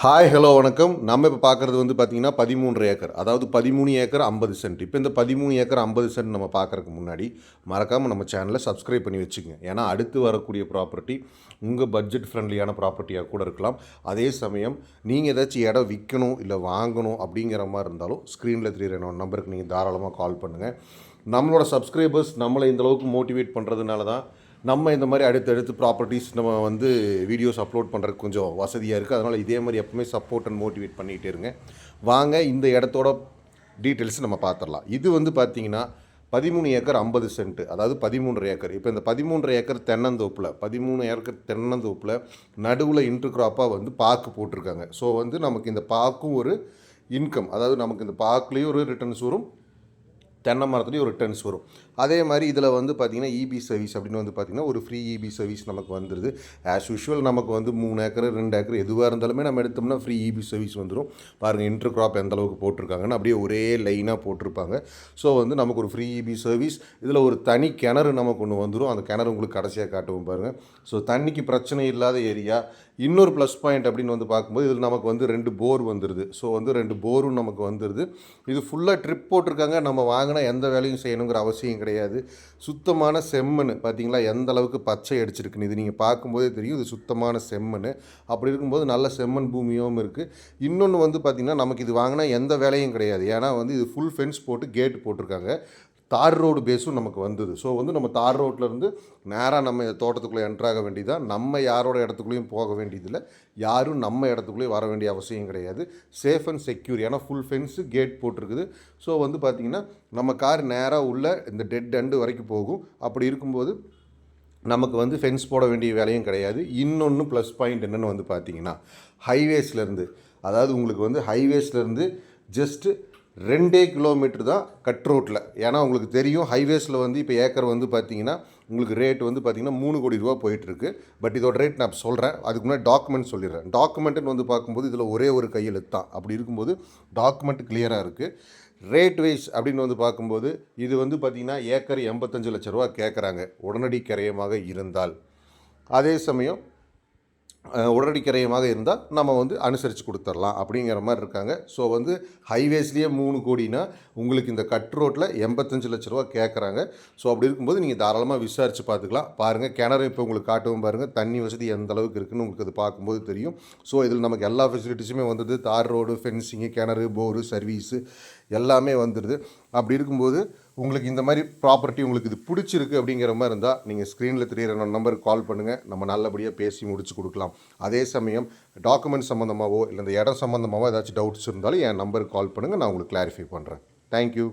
Hi hello வணக்கம். நம்ம இப்போ பார்க்குறது வந்து பார்த்திங்கன்னா பதிமூன்று ஏக்கர். அதாவது பதிமூணு ஏக்கர் ஐம்பது சென்ட். இப்போ இந்த பதிமூணு ஏக்கர் ஐம்பது சென்ட் நம்ம பார்க்குறதுக்கு முன்னாடி மறக்காமல் நம்ம சேனலை சப்ஸ்கிரைப் பண்ணி வச்சுக்கங்க ஏன்னா அடுத்து வரக்கூடிய ப்ராப்பர்ட்டி உங்கள் பட்ஜெட் ஃப்ரெண்ட்லியான ப்ராப்பர்ட்டியாக கூட இருக்கலாம். அதே சமயம் நீங்கள் ஏதாச்சும் இடம் விற்கணும் இல்லை வாங்கணும் அப்படிங்கிற மாதிரி இருந்தாலும் ஸ்க்ரீனில் தெரியுற என்னோட நம்பருக்கு நீங்கள் தாராளமாக கால் பண்ணுங்கள் நம்மளோட சப்ஸ்கிரைபர்ஸ் நம்மளை இந்த அளவுக்கு மோட்டிவேட் பண்ணுறதுனால தான் நம்ம இந்த மாதிரி அடுத்தடுத்து ப்ராப்பர்ட்டிஸ் நம்ம வந்து வீடியோஸ் அப்லோட் பண்ணுறதுக்கு கொஞ்சம் வசதியாக இருக்குது அதனால் இதே மாதிரி எப்பவுமே சப்போர்ட் அண்ட் மோட்டிவேட் பண்ணிகிட்டே இருங்க. வாங்க இந்த இடத்தோட டீட்டெயில்ஸ் நம்ம பார்த்துடலாம் இது வந்து பார்த்தீங்கன்னா பதிமூணு ஏக்கர் ஐம்பது சென்ட் அதாவது பதிமூன்று ஏக்கர். இப்போ இந்த பதிமூன்று ஏக்கர் தென்னந்தோப்பில் பதிமூணு ஏக்கர் தென்னந்தோப்பில் நடுவில் இன்ட்ரு கிராப்பாக வந்து பாக்கு போட்டிருக்காங்க. ஸோ வந்து நமக்கு இந்த பாக்கும் ஒரு இன்கம் அதாவது நமக்கு இந்த பாக்குலேயும் ஒரு ரிட்டர்ன்ஸ் வரும். தென்னை மரத்துலேயும் ஒரு ரிட்டர்ன்ஸ் வரும். அதே மாதிரி இதில் வந்து பார்த்திங்கன்னா இபி சர்வீஸ் அப்படின்னு வந்து பார்த்திங்கன்னா ஒரு ஃப்ரீ இபி சர்வீஸ் நமக்கு வந்துடுது ஆஸ் யூஷுவல் நமக்கு வந்து மூணு ஏக்கர் ரெண்டு ஏக்கர் எதுவாக இருந்தாலுமே நம்ம எடுத்தோம்னா ஃப்ரீ இபி சர்வீஸ் வந்துடும் பாருங்கள் இன்டர் கிராப் எந்த அளவுக்கு போட்டிருக்காங்கன்னு அப்படியே ஒரே லைனாக போட்டிருப்பாங்க. ஸோ வந்து நமக்கு ஒரு ஃப்ரீ இபி சர்வீஸ் இதில் ஒரு தனி கிணறு நமக்கு ஒன்று வந்துடும் அந்த கிணறு உங்களுக்கு கடைசியாக காட்டுவோம் பாருங்கள் ஸோ தண்ணிக்கு பிரச்சனை இல்லாத ஏரியா. இன்னொரு ப்ளஸ் பாயிண்ட் அப்படின்னு வந்து பார்க்கும்போது இதில் நமக்கு வந்து ரெண்டு போர் வந்துடுது ஸோ வந்து ரெண்டு போரும் நமக்கு வந்துடுது இது ஃபுல்லாக ட்ரிப் போட்டிருக்காங்க. நம்ம வாங்க வாங்கினா எந்த வேலையும் செய்யணுங்கிற அவசியம் கிடையாது. சுத்தமான செம்மண் பார்த்தீங்களா எந்த அளவுக்கு பச்சை அடிச்சிருக்குன்னு இது நீங்கள் பார்க்கும்போதே தெரியும். இது சுத்தமான செம்மண். அப்படி இருக்கும்போது நல்ல செம்மண் பூமியும் இருக்குது இன்னொன்று வந்து பார்த்திங்கன்னா நமக்கு இது வாங்கினா எந்த வேலையும் கிடையாது. ஏன்னா வந்து இது ஃபுல் ஃபென்ஸ் போட்டு கேட் போட்டிருக்காங்க. தார் ரோடு பேஸும் நமக்கு வந்தது. ஸோ வந்து நம்ம தார் ரோட்லேருந்து நேராக நம்ம தோட்டத்துக்குள்ளே என்ட்ராக வேண்டியதான் நம்ம யாரோட இடத்துக்குள்ளேயும் போக வேண்டியதில்லை. யாரும் நம்ம இடத்துக்குள்ளேயும் வர வேண்டிய அவசியம் கிடையாது. சேஃப் அண்ட் செக்யூர் ஏன்னா ஃபுல் ஃபென்ஸு கேட் போட்டிருக்குது. ஸோ வந்து பார்த்திங்கன்னா நம்ம கார் நேராக உள்ள இந்த டெட் எண்டு வரைக்கும் போகும். அப்படி இருக்கும்போது நமக்கு வந்து ஃபென்ஸ் போட வேண்டிய வேலையும் கிடையாது. இன்னொன்று ப்ளஸ் பாயிண்ட் என்னென்னு வந்து பார்த்தீங்கன்னா ஹைவேஸ்லேருந்து அதாவது உங்களுக்கு வந்து ஹைவேஸ்லேருந்து ஜஸ்ட்டு ரெண்டே கிலோமீட்டர் தான் கட் ரோட்டில் ஏன்னா உங்களுக்கு தெரியும் ஹைவேஸில் வந்து இப்போ ஏக்கர் வந்து பார்த்தீங்கன்னா உங்களுக்கு ரேட் வந்து பார்த்தீங்கன்னா மூணு கோடி ரூபா போயிட்டுருக்கு. பட் இதோட ரேட் நான் சொல்கிறேன் அதுக்கு முன்னாடி டாக்குமெண்ட் சொல்லிடுறேன். டாக்குமெண்ட்டுன்னு வந்து பார்க்கும்போது இதில் ஒரே ஒரு கையெழுத்து தான். அப்படி இருக்கும்போது டாக்குமெண்ட் கிளியராக இருக்குது ரேட் வைஸ் அப்படின்னு வந்து பார்க்கும்போது இது வந்து பார்த்திங்கன்னா ஏக்கர் எண்பத்தஞ்சு லட்ச ரூபா கேட்குறாங்க உடனடி கரையமாக இருந்தால். அதே சமயம் உடனடி கிரயமாக இருந்தால் நம்ம வந்து அனுசரித்து கொடுத்துடலாம் அப்படிங்கிற மாதிரி இருக்காங்க. ஸோ வந்து ஹைவேஸ்லேயே மூணு கோடினா உங்களுக்கு இந்த கட் ரோட்டில் எண்பத்தஞ்சு லட்ச ரூபா கேட்குறாங்க. ஸோ அப்படி இருக்கும்போது நீங்கள் தாராளமாக விசாரித்து பார்த்துக்கலாம். பாருங்கள் கிணறு இப்போ உங்களுக்கு காட்டவும் பாருங்கள் தண்ணி வசதி எந்த அளவுக்கு இருக்குன்னு உங்களுக்கு அது பார்க்கும்போது தெரியும். ஸோ இதில் நமக்கு எல்லா ஃபெசிலிட்டிஸுமே வந்தது. தார் ரோடு ஃபென்சிங்கு கிணறு போரு சர்வீஸு எல்லாமே வந்துடுது. அப்படி இருக்கும்போது உங்களுக்கு இந்த மாதிரி ப்ராப்பர்ட்டி உங்களுக்கு இது பிடிச்சிருக்கு அப்படிங்கிற மாதிரி இருந்தால் நீங்கள் ஸ்க்ரீனில் தெரிகிற நம்பருக்கு கால் பண்ணுங்கள் நம்ம நல்லபடியாக பேசி முடிச்சு கொடுக்கலாம். அதே சமயம் டாக்குமெண்ட் சம்மந்தமாகவோ இல்லை இந்த இடம் சம்மந்தமாகவோ ஏதாச்சும் டவுட்ஸ் இருந்தாலும் என் நம்பருக்கு கால் பண்ணுங்கள் நான் உங்களுக்கு கிளாரிஃபை பண்ணுறேன் தேங்க்யூ